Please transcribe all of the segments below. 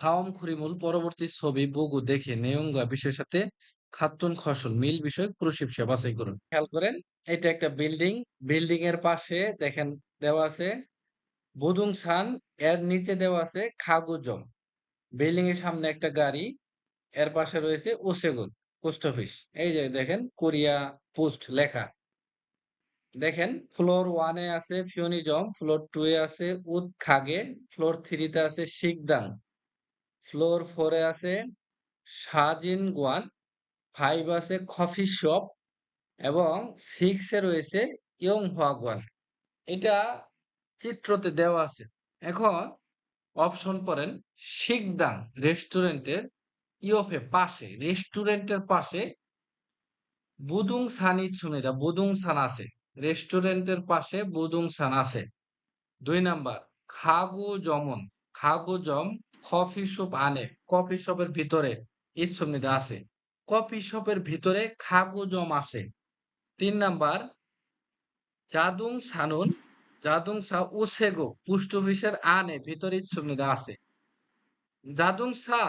থাওম খুরিমুল পরবর্তী ছবি বুগু দেখে নেয়ঙ্গা বিষয়ের সাথে খাতুন খসল মিল বিষয় ক্রুশিপসে বাছাই করুন। খেয়াল করেন, এটা একটা বিল্ডিং বিল্ডিং এর পাশে দেখেন দেওয়া আছে বুদুং সান, এর নিচে দেওয়া আছে খাগুজম বিল্ডিং এর সামনে একটা গাড়ি, এর পাশে রয়েছে ওসেগুন পোস্ট অফিস। এই যে দেখেন কোরিয়া পোস্ট লেখা। দেখেন ফ্লোর ওয়ানে আছে ফিওনিজম ফ্লোর টু এ আছে উদ খাগে, ফ্লোর থ্রিতে আছে শিকদাং। ফ্লোর ফোরে আছে সাজিন গোয়ান, ফাইভ আছে কফি শপ এবং সিক্সে রয়েছে ইয়ং হোয়াগওয়ান এটা চিত্রতে দেওয়া আছে। এখন অপশন পড়েন শিকদাং রেস্টুরেন্টের ইয়ফে পাশে, রেস্টুরেন্টের পাশে বুদুং সানি সুমিদা বুদুং সান আছে। রেস্টুরেন্টের পাশে বুদুং সান আছে। দুই নাম্বার, খাগু জমন খাগু জম কফি শপ আনে। কফি শপের ভিতরে ইসমিদা আছে। কফি শপের ভিতরে খাগু জম আছে। তিন নাম্বার, জাদুং সানুন, জাদুং সা উসেগো, পোস্ট অফিসের আনে, ভিতরে ইসমিদা আছে। জাদুং সা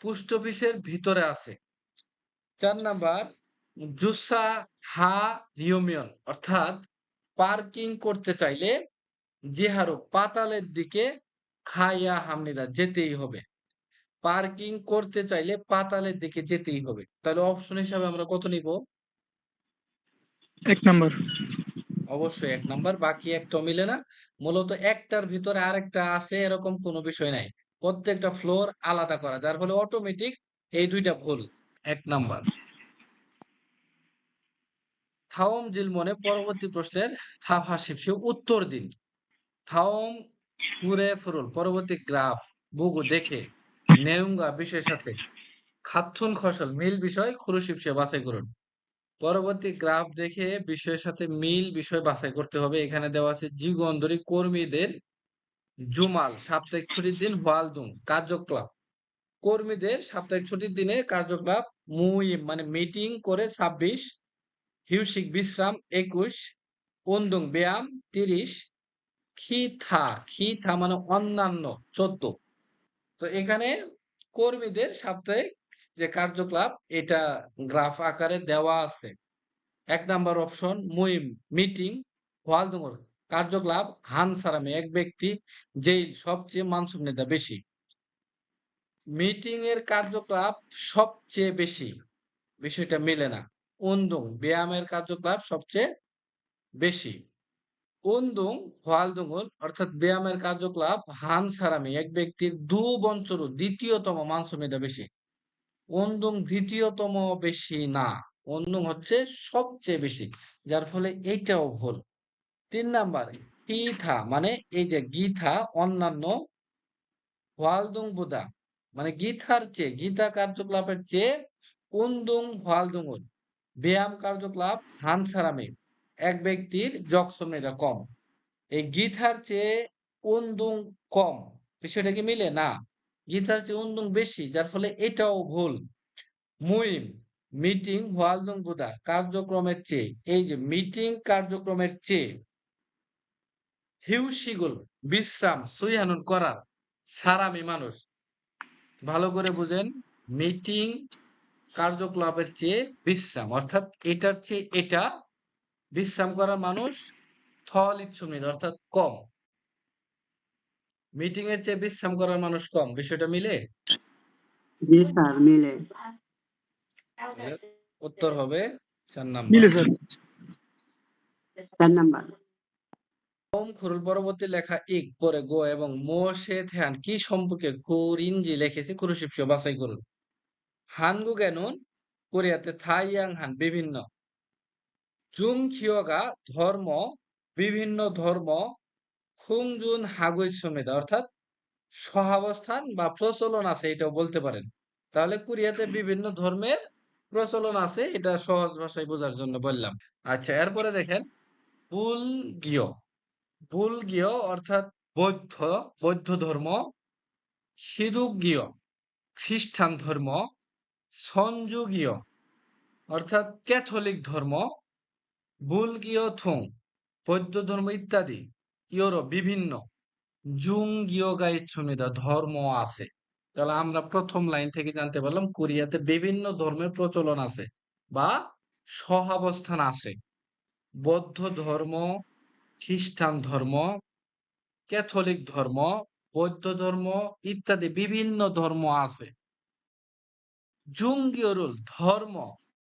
পোস্ট অফিসের ভিতরে আছে। চার নাম্বার, জুসা হা রিউমিয়ন, অর্থাৎ পার্কিং করতে চাইলে জিহারো পাতালের দিকে খাইয়া হামনিদা যেতেই হবে। পার্কিং করতে চাইলে পাতালের দিকে যেতেই হবে। তাহলে অপশন হিসাবে আমরা কত নিব? এক নাম্বার। অবশ্যই এক নাম্বার বাকি একটা মিলে না। মূলত একটার ভিতরে আরেকটা আছে এরকম কোনো বিষয় নাই। প্রত্যেকটা ফ্লোর আলাদা করা যার ফলে অটোমেটিক এই দুইটা ভুল। এক নাম্বার। থাওম জিলমনে পরবর্তী প্রশ্নের থাফা শিপসে উত্তর দিন। থাওম পুরে ফুরুল, পরবর্তী গ্রাফ, বুগু দেখে নেউঙ্গা বিষয়ের সাথে খাতুন খসল, মিল বিষয় খুরুশিপসে বাছাই করুন। পরবর্তী গ্রাফ দেখে বিষয়ের সাথে মিল বিষয় বাছাই করতে হবে। এখানে দেওয়া আছে জিগন্দরি কর্মীদের জুমাল, সাপ্তাহিক ছুটির দিন হোয়ালদুং, কার্যকলাপ। কর্মীদের সাপ্তাহিক ছুটির দিনে কার্যকলাপ মুইম মানে মিটিং করে ছাব্বিশ হিউসিক বিশ্রাম, একুশ অন্দুং ব্যায়াম, তিরিশ খিথা খিথা মানে অন্যান্য, চোদ্দ। তো এখানে কর্মীদের সাপ্তাহিক যে কার্যকলাপ, এটা গ্রাফ আকারে দেওয়া আছে। এক নাম্বার অপশন মুইম মিটিং হোয়ালদুঙ্গর কার্যকলাপ, হান সারামে, এক ব্যক্তি যেই সবচেয়ে মানসুম নেতা, বেশি। মিটিং এর কার্যকলাপ সবচেয়ে বেশি, বিষয়টা মিলে না। উন্দুং, ব্যায়ামের কার্যকলাপ সবচেয়ে বেশি। উন্দুং হোয়ালদুঙ্গুন অর্থাৎ ব্যায়ামের কার্যকলাপ, হান সারামি, এক ব্যক্তির দু বঞ্চরু দ্বিতীয়তম মাংসমেদা বেশি। অন্দুং দ্বিতীয়তম বেশি না অন্দুং হচ্ছে সবচেয়ে বেশি, যার ফলে এইটাও ভুল। তিন নাম্বার, গীথা মানে এই যে গীথা, অন্যান্য হোয়ালদুং বুদা মানে গীতার চেয়ে গীতা কার্যকলাপের চেয়ে উন্দুং হোয়ালদুঙ্গুন ব্যায়াম কার্যকলাপ হানসারামে এক ব্যক্তির যক্ষমেদা কম। এই গীতার চেয়ে উন্দুং কম। বিষয়টা কি মিলে? না। গীতার চেয়ে উন্দুং বেশি, যার ফলে এটাও ভুল। মুইম, মিটিং হোয়ালদুং বুদা কার্যক্রমের চেয়ে। এই যে মিটিং, কার্যক্রমের চেয়ে হিউশিগুল বিশ্রাম, সুইহানুন করার সারামি মানুষ। ভালো করে বুঝেন, মিটিং কার্যকলাপের চেয়ে বিশ্রাম, অর্থাৎ এটার চেয়ে এটা বিশ্রাম করা মানুষ থল ইচ্ছুমিত অর্থাৎ কম। মিটিং এর চেয়ে বিশ্রাম করার মানুষ কম। বিষয়টা মিলে? জি স্যার মিলে। উত্তর হবে চার নাম্বার। মিলে স্যার। চার নাম্বার। ওম খুরুল পরবর্তী লেখা ইক পরে গো এবং মো সে থ্যান কি সম্পর্কে খুরিনজি লিখেছে কুরুশিপসিও বাছাই করুন। হানগু জ্ঞানুন কোরিয়াতে থাইয়াং হান বিভিন্ন। জুম খিওগা ধর্ম, বিভিন্ন ধর্ম, খুংজুন হাগুই সমেদা অর্থাৎ সহাবস্থান বা প্রচলন আছে, এটাও বলতে পারেন। তাহলে কোরিয়াতে বিভিন্ন ধর্মের প্রচলন আছে, এটা সহজ ভাষায় বোঝার জন্য বললাম। আচ্ছা এরপরে দেখেন, বুলগীয়। বুলগীয় অর্থাৎ বৌদ্ধ বৌদ্ধ ধর্ম হিদুগীয় খ্রিস্টান ধর্ম, সঞ্জুগীয়, অর্থাৎ ক্যাথলিক ধর্ম বুলগীয় থুং বৌদ্ধ ধর্ম ইত্যাদি ইউরোপ বিভিন্ন জুংগিয়োগা ইচ্ছুমিদা ধর্ম আছে। তাহলে আমরা প্রথম লাইন থেকে জানতে পারলাম কোরিয়াতে বিভিন্ন ধর্মের প্রচলন আছে বা সহাবস্থান আছে। বৌদ্ধ ধর্ম, খ্রিস্টান ধর্ম, ক্যাথলিক ধর্ম, বৌদ্ধ ধর্ম ইত্যাদি বিভিন্ন ধর্ম আছে। জুংগিয়রুল ধর্ম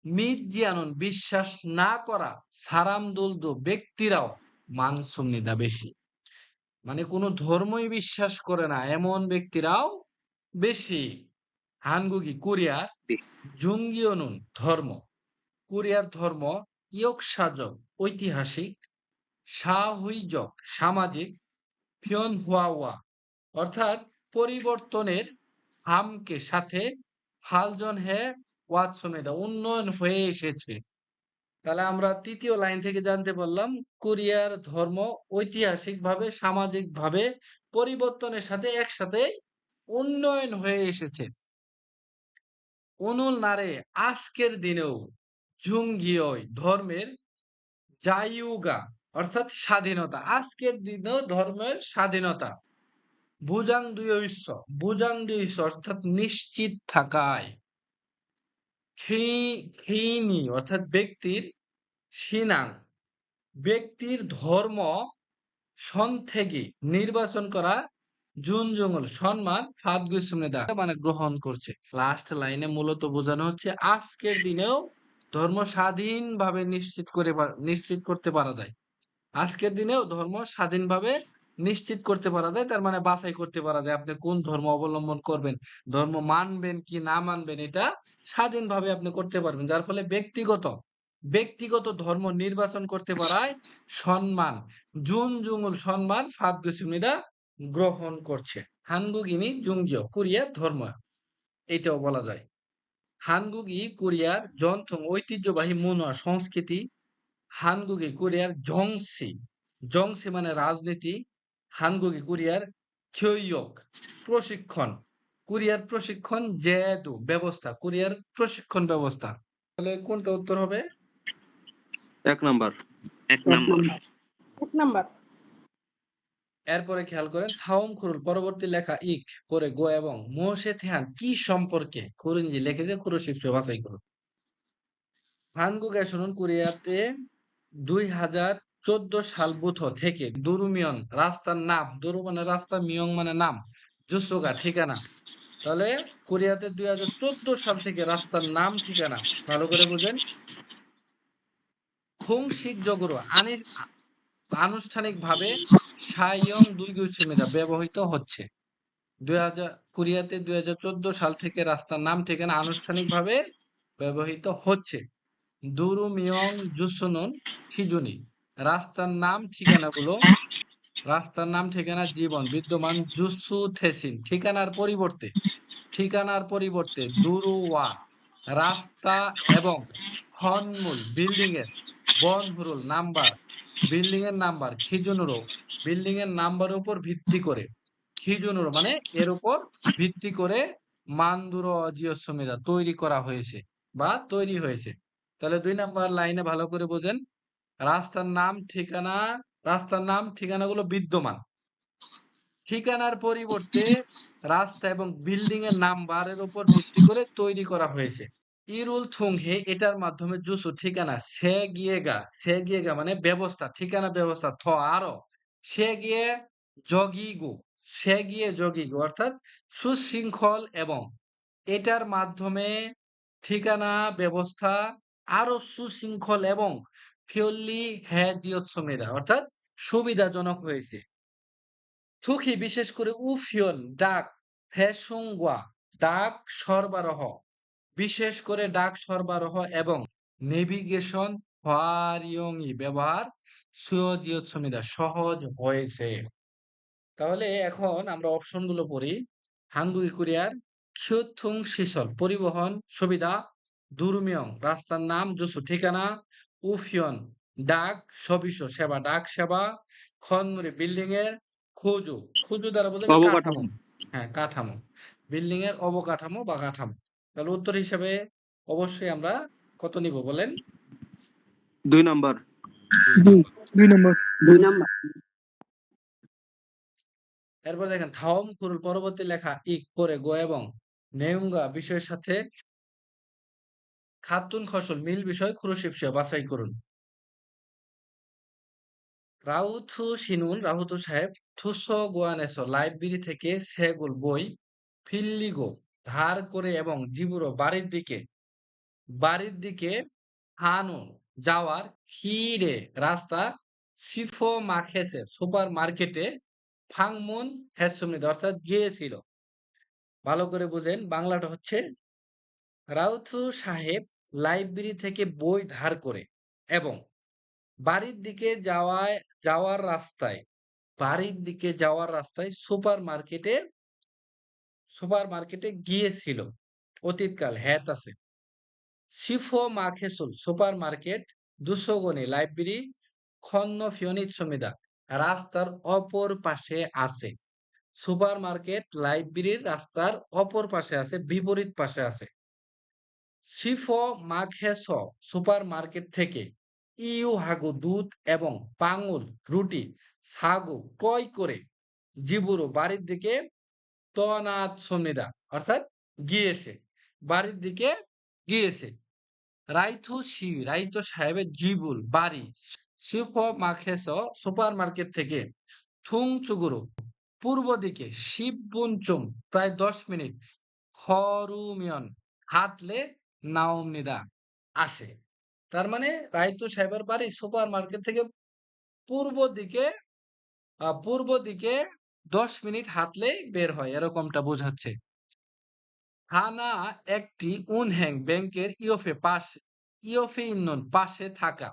মির্জিয়ানুন বিশ্বাস না করা সারামদুলদু ব্যক্তিরাও মানসুমনিদা বেশি। মানে কোনো ধর্মই বিশ্বাস করে না এমন ব্যক্তিরাও বেশি। হানগুগি, কোরিয়ার, জুঙ্গিয়নুন ধর্ম। কোরিয়ার ধর্ম ইয়কসাজক, ঐতিহাসিক, সাহুইজক, সামাজিক ফিয়ন হুয়াওয়া অর্থাৎ পরিবর্তনের হামকে সাথে হালজন হে ওয়াতসমেদা উন্নয়ন হয়ে এসেছে। তাহলে আমরা তৃতীয় লাইন থেকে জানতে পারলাম, কোরিয়ার ধর্ম ঐতিহাসিকভাবে, সামাজিকভাবে পরিবর্তনের সাথে একসাথে উন্নয়ন হয়ে এসেছে। অনুল নারে, আজকের দিনেও জুঙ্গিয়ই ধর্মের জায়ুগা, অর্থাৎ স্বাধীনতা। আজকের দিনেও ধর্মের স্বাধীনতা। বুজাং দুই বুজাং দুই অর্থাৎ নিশ্চিত থাকায়। খি- খিনি অর্থাৎ ব্যক্তির সিনাং ব্যক্তির ধর্ম সন থেকে নির্বাচন করা জুন জঙ্গল সম্মান ফাদগুসুমনেদা মানে গ্রহণ করছে। লাস্ট লাইনে মূলত বোঝানো হচ্ছে, আজকের দিনেও ধর্ম স্বাধীনভাবে নিশ্চিত করে নিশ্চিত করতে পারা যায়। আজকের দিনেও ধর্ম স্বাধীনভাবে নিশ্চিত করতে পারা যায়, তার মানে বাছাই করতে পারা যায়। আপনি কোন ধর্ম অবলম্বন করবেন, ধর্ম মানবেন কি না মানবেন, এটা স্বাধীনভাবে আপনি করতে পারবেন। যার ফলে ব্যক্তিগত ব্যক্তিগত ধর্ম নির্বাচন করতে পারায় সম্মান, জুন জুঙ্গুল সম্মান ফাদগুসুমিদা গ্রহণ করছে। হানগুগিনি জুঙ্গিয় কোরিয়ার ধর্ম, এটাও বলা যায়। হানগুগি, কোরিয়ার, জন্থং, ঐতিহ্যবাহী মনোয়া সংস্কৃতি, হানগুগি, কোরিয়ার, জংসি। জংসি মানে রাজনীতি হানগুগি কোরিয়ার খ্যয়ক প্রশিক্ষণ কোরিয়ার প্রশিক্ষণ জেদু ব্যবস্থা কোরিয়ার প্রশিক্ষণ ব্যবস্থা তাহলে কোনটা উত্তর হবে? এক নাম্বার। এক নম্বর। এক নাম্বার। এরপরে খেয়াল করেন থাওম খুরুল পরবর্তী লেখা ইক পরে গো এবং মোহসে থেহান কি সম্পর্কে? কুরিনজি লিখেছে কুরুশিপসে বাছাই করুন হানগুগে শুনুন কোরিয়াতে দুই হাজার চোদ্দ সাল বুথ থেকে দুরুমিয়ন রাস্তার নাম দুরু মানে রাস্তা মিয়ং মানে নাম, জুসুগা ঠিকানা। তাহলে কোরিয়াতে দুই হাজার চোদ্দ সাল থেকে রাস্তার নাম, ঠিকানা, ভালো করে বুঝেন। খুংশিক জগরু আনি আনুষ্ঠানিকভাবে সাইয়ং দুই ব্যবহৃত হচ্ছে। দুই হাজার কোরিয়াতে দুই হাজার চোদ্দ সাল থেকে রাস্তার নাম, ঠিকানা আনুষ্ঠানিকভাবে ব্যবহৃত হচ্ছে। দুরু মিয়ং জুসুনুন খিজুনি রাস্তার নাম ঠিকানাগুলো, রাস্তার নাম ঠিকানা জীবন, বিদ্যমান জুসু থেসিন, ঠিকানার পরিবর্তে ঠিকানার পরিবর্তে দুরুওয়া, রাস্তা এবং হনমূল বিল্ডিং এর বনহুরুল নাম্বার বিল্ডিং এর নাম্বার খিজুনুরো বিল্ডিং এর নাম্বারের উপর ভিত্তি করে, খিজুনুরো মানে এর উপর ভিত্তি করে মান্দুর অজিয়সমিদা তৈরি করা হয়েছে বা তৈরি হয়েছে। তাহলে দুই নাম্বার লাইনে ভালো করে বোঝেন রাস্তার নাম, ঠিকানা, রাস্তার নাম, ঠিকানাগুলো বিদ্যমান। ঠিকানার পরিবর্তে রাস্তা এবং বিল্ডিং এর নাম্বারের উপর ভিত্তি করে তৈরি করা হয়েছে। ইরুল থুংহে এটার মাধ্যমে জুসু, ঠিকানা, সে গিয়েগা সে গিয়েগা মানে ব্যবস্থা, ঠিকানা, ব্যবস্থা, থ, আরও। সে গিয়ে জগিগু, সে গিয়ে জগিগু, অর্থাৎ সুশৃঙ্খল এবং এটার মাধ্যমে ঠিকানা, ব্যবস্থা আরও সুশৃঙ্খল এবং ফিওল্লি হ্যাজিয়ৎসমেরা অর্থাৎ সুবিধাজনক হয়েছে। থুকি বিশেষ করে উফিয়ন, ডাক ফেসুঙ্গুয়া ডাক সরবরাহ, বিশেষ করে ডাক সরবরাহ এবং নেভিগেশন ব্যবহার সহজ হয়েছে। তাহলে এখন আমরা অপশনগুলো পড়ি। হাঙ্গুই, কোরিয়ার খিওথুং সিসল পরিবহন সুবিধা, দুরুমিয়ং, রাস্তার নাম জুসু, ঠিকানা উফিয়ন ডাক সবিশ সেবা ডাক সেবা খনমুরি বিল্ডিং এর খুজু খুজু দ্বারা বোঝায় কাঠামো অবকাঠামো। হ্যাঁ কাঠামো। বিল্ডিং এর অবকাঠামো বা কাঠামো। তাহলে উত্তর হিসাবে অবশ্যই আমরা কত নিব বলেন? দুই নাম্বার। দুই দুই নম্বর। দুই নাম্বার। এরপর দেখেন থাওম কুরুল পরবর্তী লেখা ইক পরে গো এবং নেউঙ্গা বিষয়ের সাথে খাতুন ফসল, মিল বিষয় ক্রুশিপসে বাছাই করুন। রাউথু সিনুন রাহুতু সাহেব, থুসো গোয়ানেসো, লাইব্রেরি থেকে সেগুল বই, ফিল্লিগো, ধার করে এবং জিবুরো বাড়ির দিকে বাড়ির দিকে হানু যাওয়ার হিরে রাস্তা সিফো মাখেসে সুপার মার্কেটে ফাংমুন হেসুমিদ অর্থাৎ গিয়েছিল। ভালো করে বুঝেন, বাংলাটা হচ্ছে রাউথু সাহেব লাইব্রেরি থেকে বই ধার করে এবং বাড়ির দিকে যাওয়ায়, যাওয়ার রাস্তায়, বাড়ির দিকে যাওয়ার রাস্তায় সুপার মার্কেটে সুপার মার্কেটে গিয়েছিল। অতীতকাল হ্যাত আছে। সিফো মাখেসুল সুপার মার্কেট দুশোগনি লাইব্রেরি খন্ন ফিওনিত সমিদা রাস্তার অপর পাশে আছে। সুপার মার্কেট লাইব্রেরির রাস্তার অপর পাশে আছে, বিপরীত পাশে আছে। সিফো মাখেস সুপার মার্কেট থেকে ইউ হাগু দুধ এবং পাঙুল রুটি সাগু ক্রয় করে জিবুরু বাড়ির দিকে তনাত সমিদা অর্থাৎ গিয়েছে বাড়ির দিকে গিয়েছে রাইথু শি রাইতো সাহেবের জিবুল বাড়ি শিল্প মাখেস সুপার মার্কেট থেকে থুং চুগুরু পূর্ব দিকে শিববুনচুম প্রায় দশ মিনিট খরুমিয়ন হাঁটলে নাওমনিদা আসে। তার মানে রাইতো সাহেবের বাড়ি সুপার মার্কেট থেকে পূর্ব দিকে পূর্ব দিকে দশ মিনিট হাঁটলেই বের হয়, এরকমটা বোঝাচ্ছে। হানা একটি উনহ্যাং ব্যাংকের ইওফে পাশ ইওফে ইন্নন পাশে থাকা।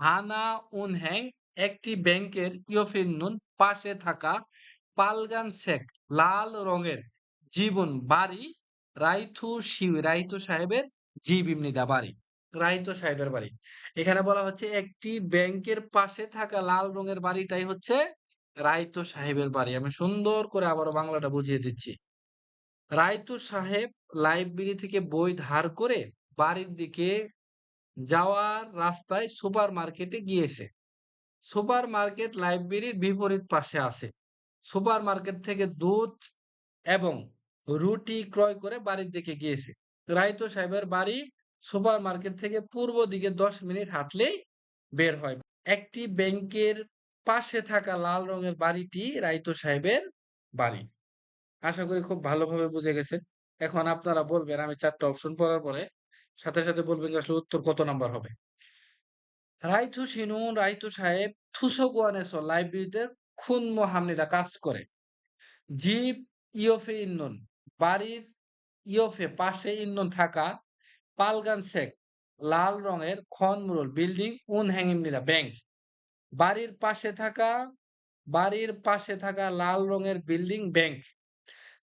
হানা উনহ্যাং একটি ব্যাংকের ইওফে ইন্নন পাশে থাকা পালগান শেখ লাল রঙের জীবন বাড়ি রাইথু শিউ রাইথু সাহেবের জীবিমনিদা বাড়ি। রাইতো সাহেবের বাড়ি। এখানে বলা হচ্ছে একটি ব্যাংকের পাশে থাকা লাল রঙের বাড়িটাই হচ্ছে রাইতো সাহেবের বাড়ি। আমি সুন্দর করে আবার বাংলাটা বুঝিয়ে দিচ্ছি। রায়তু সাহেব লাইব্রেরি থেকে বই ধার করে বাড়ির দিকে যাওয়ার রাস্তায় সুপার মার্কেটে গিয়েছে। সুপার মার্কেট লাইব্রেরির বিপরীত পাশে আছে। সুপার মার্কেট থেকে দুধ এবং রুটি ক্রয় করে বাড়ির দিকে গিয়েছে। রায়তু সাহেবের বাড়ি সুপার মার্কেট থেকে পূর্ব দিকে দশ মিনিট হাঁটলেই বের হয়। একটি ব্যাংকের পাশে থাকা লাল রঙের বাড়িটি রায়তু সাহেবের বাড়ি। আশা করি খুব ভালোভাবে বুঝে গেছেন। এখন আপনারা বলবেন, আমি চারটা অপশন পড়ার পরে সাথে সাথে বলবেন যে আসলে উত্তর কত নাম্বার হবে। রাইথু সিনুন রাইথু সাহেব থুসো গোয়ানেস লাইব্রেরিতে খুন মোহামনিদা কাজ করে। জিপ ইয়ফে ইন্নন। বাড়ির ইয়ফে পাশে ইন্ধন থাকা পালগান শেখ, লাল রঙের খনমুরল বিল্ডিং উন হ্যাঙ্গিমনিদা ব্যাংক। বাড়ির পাশে থাকা, বাড়ির পাশে থাকা লাল রঙের বিল্ডিং ব্যাংক।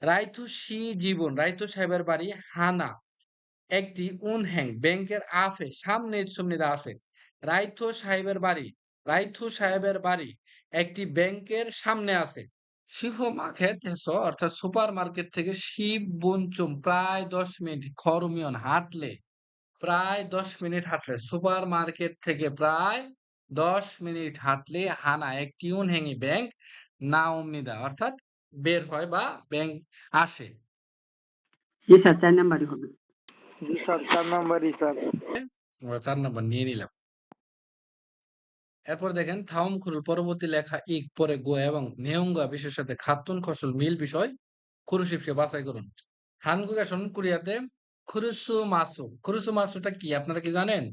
রাইথু সি জীবন রাইথু সাহেবের বাড়ি হানা। একটি উনহ্যাং ব্যাংকের আফে, সামনে সুমনিদা আছে। রাইথু সাহেবের বাড়ি রাইথু সাহেবের বাড়ি একটি ব্যাংকের সামনে আছে। শিফ মার্কেট অর্থাৎ সুপার মার্কেট থেকে শিব বঞ্চুম প্রায় দশ মিনিট খরমিয়ন হাঁটলে প্রায় দশ মিনিট হাঁটলে সুপার মার্কেট থেকে প্রায় দশ মিনিট হাঁটলে হানা একটি উনহ্যাঙ্গি ব্যাংক নাওমনিদা অর্থাৎ বের হয় বা ব্যাংক আসে। জি স্যার চার নাম্বারই হবে। জি স্যার চার নাম্বারই স্যার। চার নম্বর নিয়ে নিলাম। এরপর দেখেন থাউম খুরুল পরবর্তী লেখা ইক পরে গো এবং নেয়ঙ্গা বিশের সাথে খাতুন ফসল মিল বিষয় খুরুশিপসে বাছাই করুন। হানগুগেশন কোরিয়াতে। খুরুসু মাসু খুরুসু মাসুটা কি আপনারা কি জানেন?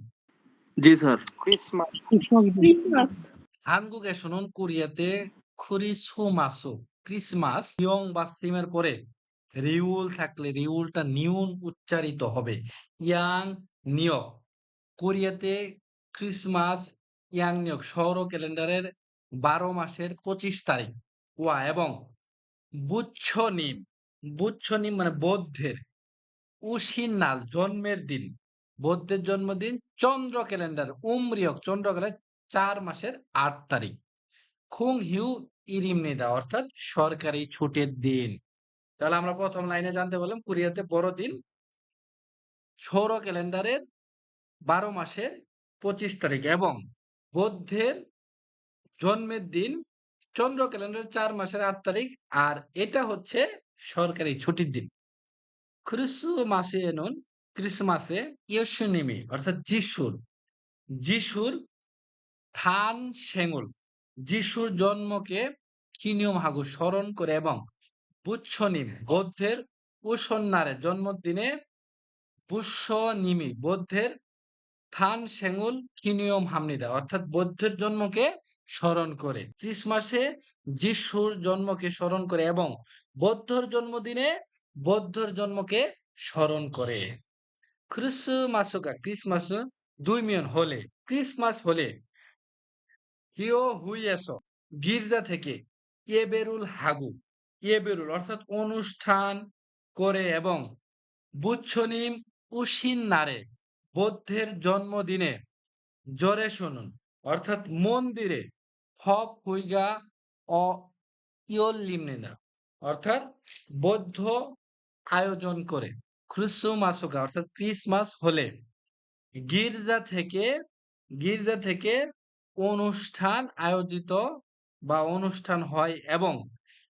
জি স্যার। ক্রিসমাস। ক্রিসমাস। হানগুগেশন কোরিয়াতে খুরিসু মাসু ক্রিসমাস ইয়ং বা সিমের পরে রিউল থাকলে রিউলটা নিউন উচ্চারিত হবে। ইয়াং নিয়ক। কোরিয়াতে ক্রিসমাস ইয়াং নিয়ক সৌর ক্যালেন্ডারের বারো মাসের পঁচিশ তারিখ। ওয়া, এবং বুচ্ছ নিম বুচ্ছ নিম মানে বৌদ্ধের উশিনাল জন্মের দিন। বৌদ্ধের জন্মদিন চন্দ্র ক্যালেন্ডার, উমরিয়ক চন্দ্র ক্যালেন্ডার চার মাসের আট তারিখ। খুং হিউ ইরিমনিদা, অর্থাৎ সরকারি ছুটির দিন। তাহলে আমরা প্রথম লাইনে জানতে পারলাম কোরিয়াতে বড়দিন সৌর ক্যালেন্ডারের বারো মাসের পঁচিশ তারিখ, এবং বৌদ্ধের জন্মের দিন চন্দ্র ক্যালেন্ডার চার মাসের আট তারিখ, আর এটা হচ্ছে সরকারি ছুটির দিন। ক্রিসমাসে নুন ক্রিসমাসে ইয়সুনিমি অর্থাৎ যিশুর যিশুর থান সেঙ্গুল যিশুর জন্মকে কি নিয়ম হাগু? স্মরণ করে এবং বুচ্ছনিম, বৌদ্ধের উসন্নারের জন্মদিনে বুষ্যনিমি বৌদ্ধের থান সেঙ্গুল কি নিয়ম হামনিদা। অর্থাৎ বৌদ্ধের জন্মকে স্মরণ করে। ক্রিসমাসে যিশুর জন্মকে স্মরণ করে এবং বৌদ্ধর জন্মদিনে বৌদ্ধর জন্মকে স্মরণ করে। ক্রিসমাসকা ক্রিসমাস দুই মিয়ন হলে ক্রিসমাস হলে হিও হুইয়েস, গির্জা থেকে ইয়েবেরুল হাগু ইয়েবেরুল অর্থাৎ অনুষ্ঠান করে এবং বুচ্ছনিম উসিন নারে বৌদ্ধের জন্মদিনে জোরে শুনুন, অর্থাৎ মন্দিরে ফপ হুইগা অ অর্থাৎ বৌদ্ধ আয়োজন করে ক্রিসমাসকা অর্থাৎ ক্রিসমাস হলে গির্জা থেকে গির্জা থেকে অনুষ্ঠান আয়োজিত বা অনুষ্ঠান হয় এবং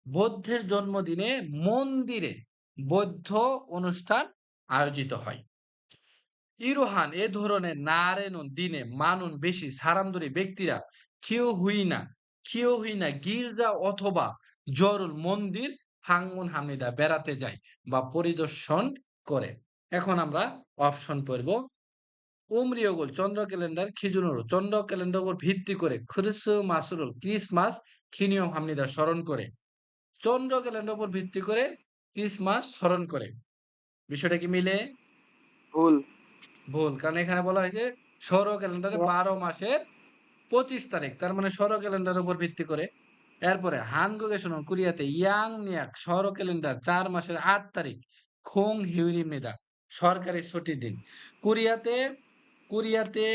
বৌদ্ধের জন্মদিনে মন্দিরে বৌদ্ধ অনুষ্ঠান আয়োজিত হয়। ইরোহান এ ধরনের নারেনুন দিনে মানুন বেশি সারামদরি ব্যক্তিরা কেউ হুই না, কেউ হুই না। গির্জা অথবা জরুল মন্দির হাঙ্গুন হামিদা বেড়াতে যায় বা পরিদর্শন করে। এখন আমরা অপশন পড়ব উমরিয়গুল চন্দ্র ক্যালেন্ডার খিজুনুর চন্দ্র ক্যালেন্ডার উপর ভিত্তি করে ক্রিসমাসুল ক্রিসমাস খিনিয়ম হামনিদা স্মরণ করে। চন্দ্র ক্যালেন্ডার উপর ভিত্তি করে ক্রিসমাস স্মরণ করে। বিষয়টা কি মিলে? ভুল। ভুল। কারণ এখানে বলা হয়েছে সৌর ক্যালেন্ডারে বারো মাসের পঁচিশ তারিখ। তার মানে সৌর ক্যালেন্ডার উপর ভিত্তি করে। এরপরে হানগুকে শুনুন কোরিয়াতে ইয়াং নিয়াক সৌর ক্যালেন্ডার চার মাসের আট তারিখ খোং হিউরিমিদা সরকারি ছুটির দিন। কোরিয়াতে কোরিয়াতে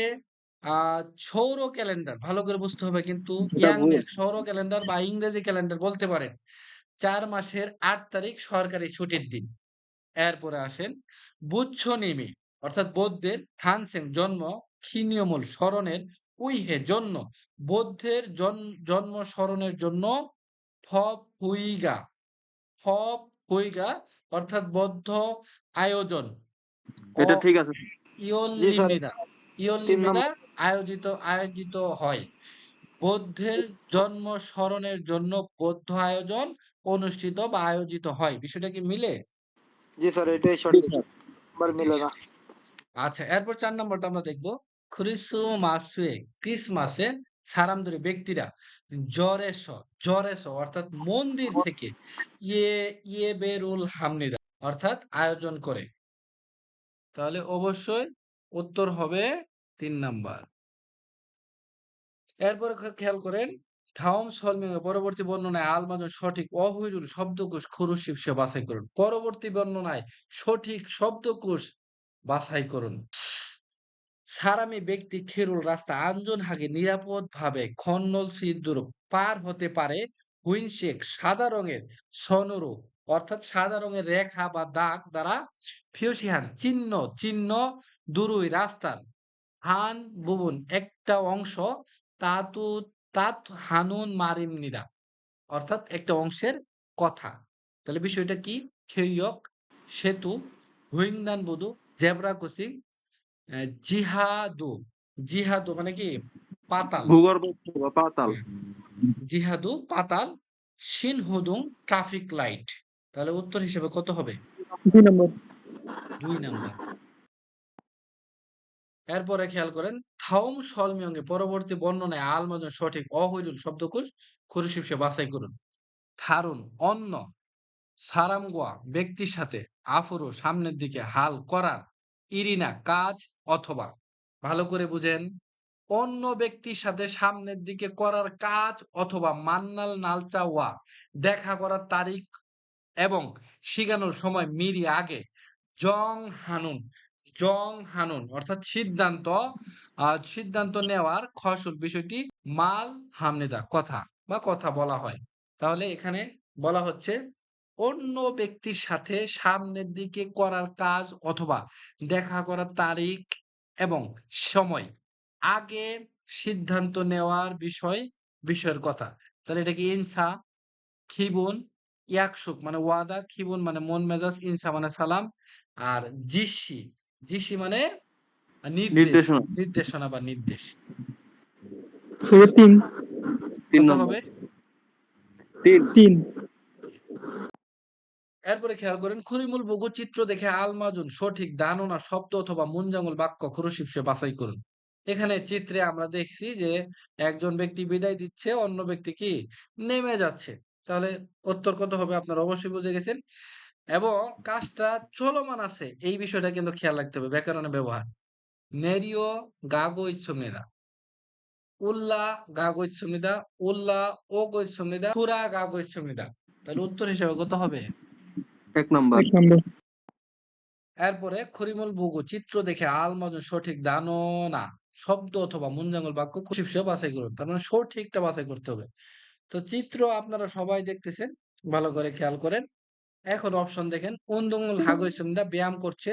আহ সৌর ক্যালেন্ডার ভালো করে বুঝতে হবে কিন্তু ইয়াং। সৌর ক্যালেন্ডার বা ইংরেজি ক্যালেন্ডার বলতে পারেন চার মাসের আট তারিখ সরকারি ছুটির দিন। এরপরে আসেন বুচ্ছনিমি অর্থাৎ বৌদ্ধের থানসেং জন্ম খিনিয়মূল স্মরণের উইহে জন্য। বৌদ্ধের জন্ম স্মরণের জন্য ফপ হুইগা। ফপ হুইগা অর্থাৎ বৌদ্ধ আয়োজন। এটা ঠিক আছে। আয়োজিত আয়োজিত হয়। বৌদ্ধের জন্ম স্মরণের জন্য বৌদ্ধ আয়োজন অনুষ্ঠিত বা আয়োজিত হয়। বিষয়টা কি মিলে? জি স্যার এটাই সঠিক। মিলে না। আচ্ছা এরপর চার নম্বরটা আমরা দেখব। ক্রিসমাসে ক্রিসমাসে সারামদুরি ব্যক্তিরা জরেস জরেস অর্থাৎ মন্দির থেকে ইয়ে ইয়ে বেরুল হামনিদা অর্থাৎ আয়োজন করে। তাহলে অবশ্যই উত্তর হবে তিন নাম্বার। এরপরে খেয়াল করেন সলমিং পরবর্তী বর্ণনায় আলমাজন সঠিক অহৈরুল শব্দকোষ খুরুশিব সে বাছাই করুন। পরবর্তী বর্ণনায় সঠিক শব্দকোষ বাছাই করুন। সারামি ব্যক্তি খেরুল রাস্তা আঞ্জন হাগে নিরাপদ ভাবে খন্নল সিদ্ধুর পার হতে পারে, হুইনশেক সাদা রঙের সনরু, অর্থাৎ সাদা রঙের রেখা বা দাগ দ্বারা ফিওসিহান চিহ্ন চিহ্ন দুরুই রাস্তার হান বুবুন একটা অংশ তাতু, তাত হানুন মারিম নিদা, অর্থাৎ একটা অংশের কথা। তাহলে বিষয়টা কি? খেয়ক সেতু, হুইংদান বুদু জেব্রা ক্রসিং আহ, জিহাদু জিহাদু মানে কি? পাতাল। ভূগর্ভ বা পাতাল। জিহাদু পাতাল শিন হুদুং ট্রাফিক লাইট। তাহলে উত্তর হিসেবে কত হবে? দুই নম্বর। দুই নম্বর। এরপরে খেয়াল করেন থাউম সলমিয়ঙ্গে পরবর্তী বর্ণনায় আলমাজন সঠিক অহৈরুল শব্দকোষ খুরুশিব সে বাছাই করুন। থারুন অন্য সারামগোয়া ব্যক্তির সাথে আফুরু সামনের দিকে হাল করার ইরিনা কাজ অথবা, ভালো করে বুঝেন, অন্য ব্যক্তির সাথে সামনের দিকে করার কাজ অথবা মান্নাল নালচা ওয়া দেখা করার তারিখ এবং শিখানোর সময় মিরি আগে জং হানুন জং হানুন অর্থাৎ সিদ্ধান্ত সিদ্ধান্ত নেওয়ার খসল বিষয়টি মাল হামনেদা কথা বা কথা বলা হয়। তাহলে এখানে বলা হচ্ছে অন্য ব্যক্তির সাথে সামনের দিকে করার কাজ অথবা দেখা করার তারিখ এবং সময় আগে সিদ্ধান্ত নেওয়ার বিষয় বিষয়ের কথা। তাহলে এটা কি ইনসা খিবুন ইয়াকসুক মানে ওয়াদা খিবুন মানে মন মেজাজ ইনসা মানে সালাম আর জিসি জিসি মানে নির্দেশ নির্দেশনা। নির্দেশনা বা নির্দেশ। তিন। তিন কত হবে? তিন। তিন। এরপরে খেয়াল করেন খুরিমুল বগু চিত্র দেখে আলমাজুন সঠিক দাননা, শব্দ অথবা মুনজাঙ্গল বাক্য খুরুশিপসে বাছাই করুন। এখানে চিত্রে আমরা দেখছি যে একজন ব্যক্তি বিদায় দিচ্ছে, অন্য ব্যক্তি কি? নেমে যাচ্ছে। তাহলে উত্তর কত হবে আপনারা অবশ্যই বুঝে গেছেন। এবং কাজটা চলমান আছে, এই বিষয়টা কিন্তু খেয়াল রাখতে হবে ব্যাকরণের ব্যবহার। নেরিও গাগো ইচ্ছুমনিদা উল্লা গাগো ইচ্ছুমনিদা উল্লা ও গৈচ্ছুমনিদা পুরা গাগো ইচ্ছুমনিদা তাহলে উত্তর হিসেবে কত হবে? এক নম্বর। এরপরে খরিমুল বুগু চিত্র দেখে আলমাজুন সঠিক দানো না। শব্দ অথবা মুনজাঙ্গল বাক্য খুশিপসে বাছাই করুন তার মানে সঠিকটা বাছাই করতে হবে। তো চিত্র আপনারা সবাই দেখতেছেন ভালো করে খেয়াল করেন। এখন অপশন দেখেন উন্দুঙ্গুল হাগো ইসমিদা ব্যায়াম করছে।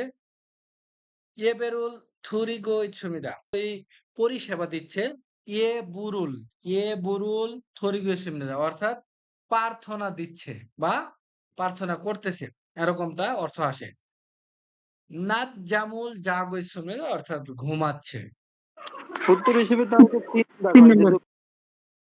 ইয়েবেরুল থুরিগো ইচ্ছমিদা এই পরিষেবা দিচ্ছে ইয়ে বুরুল ইয়ে বুরুল থরিগো ইসমিদা অর্থাৎ প্রার্থনা দিচ্ছে বা প্রার্থনা করতেছে এরকমটা অর্থ আসে। নাত জামুল জাগো ইসমিদা অর্থাৎ ঘুমাচ্ছে। উত্তর হিসেবে তাহলে তিন